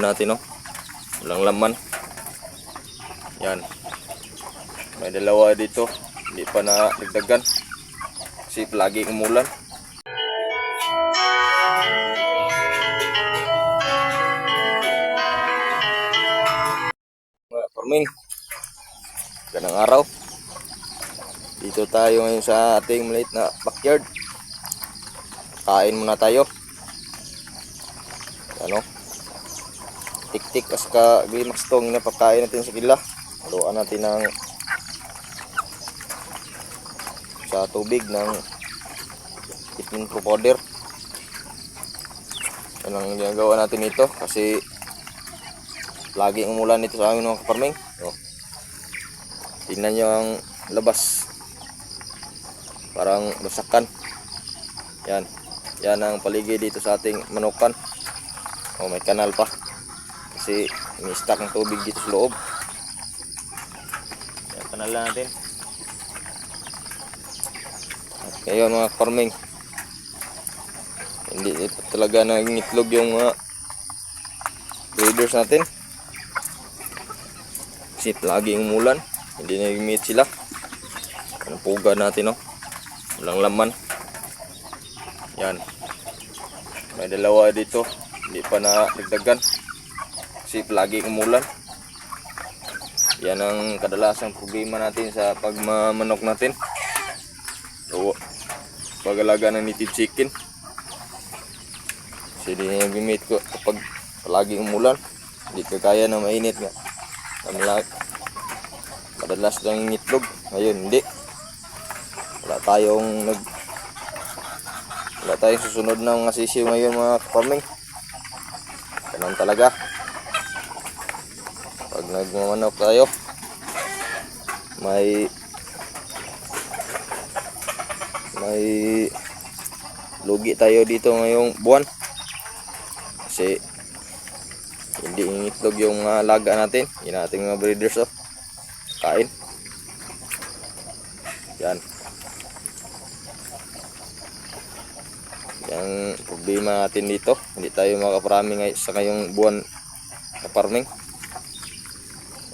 natin no? Walang laman. Yan. May dalawa dito. Hindi pa na dagdagan kasi lagi umulan. Farming ganang araw. Dito tayo ngayon sa ating maliit na backyard. Kain muna tayo. Ano tik-tik as ka Grimax tong na pagkain natin sa kila haluan natin ng sa tubig ng itin pro powder yan ang ginagawa natin ito kasi laging umulan dito sa amin mga kaparming oh. tingnan nyo ang labas. Parang basakan yan. Yan ang paligid dito sa ating manukan. Oh may kanal pa kasi may stock ng tubig dito sa loob. Yan kanal lang natin. At ngayon mga farming hindi talaga nangingitlog yung mga breeders natin. Kasi laging umulan hindi nag-meet sila. Ang puga natin no walang laman. Yan. May dalawa dito hindi pa na dagdagan kasi laging umulan yan ang kadalasang problema natin sa pagmamanok natin o pag-alaga ng native chicken kasi di nag-meet ko kapag palaging umulan hindi ka kaya na mainit nga Namlag. Madalas lang yung itlog. Ngayon, hindi. Wala tayong nag... Wala tayong susunod ng mga sisiw ngayon mga farming. Ganun talaga. Pag nagmamanok tayo, may may lugi tayo dito ngayong buwan. Kasi hindi itlog yung mga laga natin. Yun ating mga breeders oh. Kain. Yan. Yung problema natin dito. Hindi tayo makaparami ngay sa ngayong buwan na farming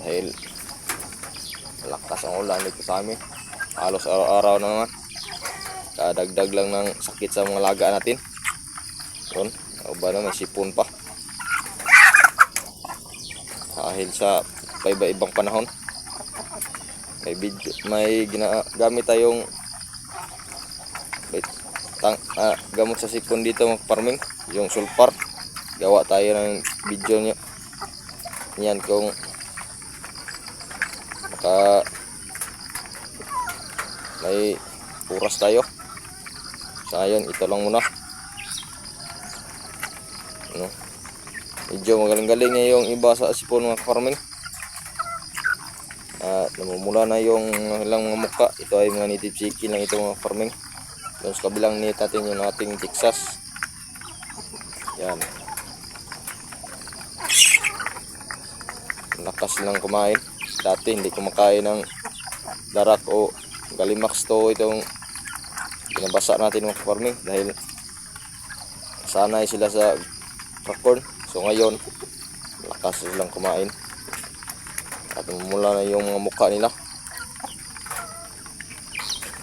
dahil malakas ang ulan dito sa amin. Halos araw-araw na naman. Kadagdag lang ng sakit sa mga laga natin. Yun ba na may sipon pa. Dahil sa iba-ibang panahon. May video, may ginagamit tayong may tang, ah, gamot sa sipon dito mga farming yung sulfur gawa tayo ng video nyo yan kung maka may puras tayo. Sa ngayon ito lang muna. Ano? Medyo magaling-galing na yung iba sa sipon mga farming. At namumula na yung ilang mga muka ito ay mga native chicken lang ito mga farming. Doon sa kabilang net natin yung ating Texas. Yan. Lakas lang kumain dati hindi kumakain ng darak o galimax to itong binabasa natin mga farming dahil sanay sila sa popcorn So ngayon, lakas silang kumain. At mula na yung mga mukha nila.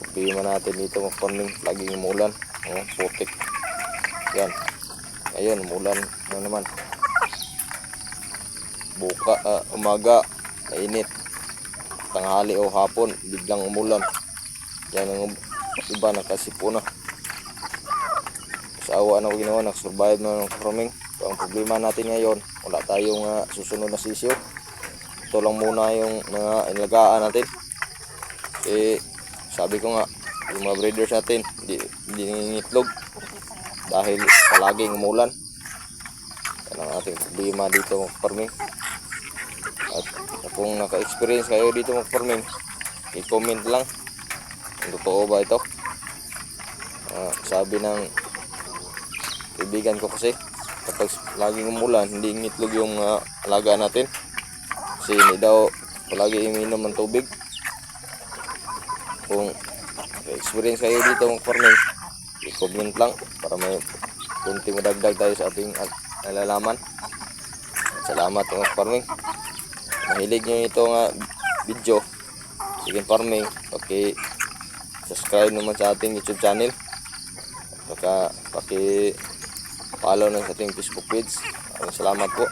Problema natin dito mga farming, laging umulan. Oh, putik. Yan. Ngayon, umulan na naman. Buka, ah, umaga, mainit. Tanghali o hapon, biglang umulan. Yan ang iba nakasipo na. Sa awa na ginawa, nag-survive na ng farming. So, ang problema natin ngayon, wala tayong uh, susunod na sisiyo. Ito lang muna yung mga inalagaan natin. Kasi sabi ko nga, yung mga breeders natin, hindi, hindi nangingitlog. Dahil palaging umulan. Yan ang ating problema dito farming. Kung naka-experience kayo dito mga farming, i-comment lang kung totoo ba ito. Ah, sabi ng kaibigan ko kasi, kapag laging umulan, hindi ngitlog yung uh, alaga natin. Kasi hindi daw palagi iminom ng tubig. Kung experience kayo dito ng farming, i-comment lang para may kunti madagdag tayo sa ating al- nalalaman. salamat mga farming. Mahilig nyo itong ah, video. Chicken farming. Okay. Subscribe naman sa ating YouTube channel. Baka paki follow na sa ating Facebook page. Salamat po.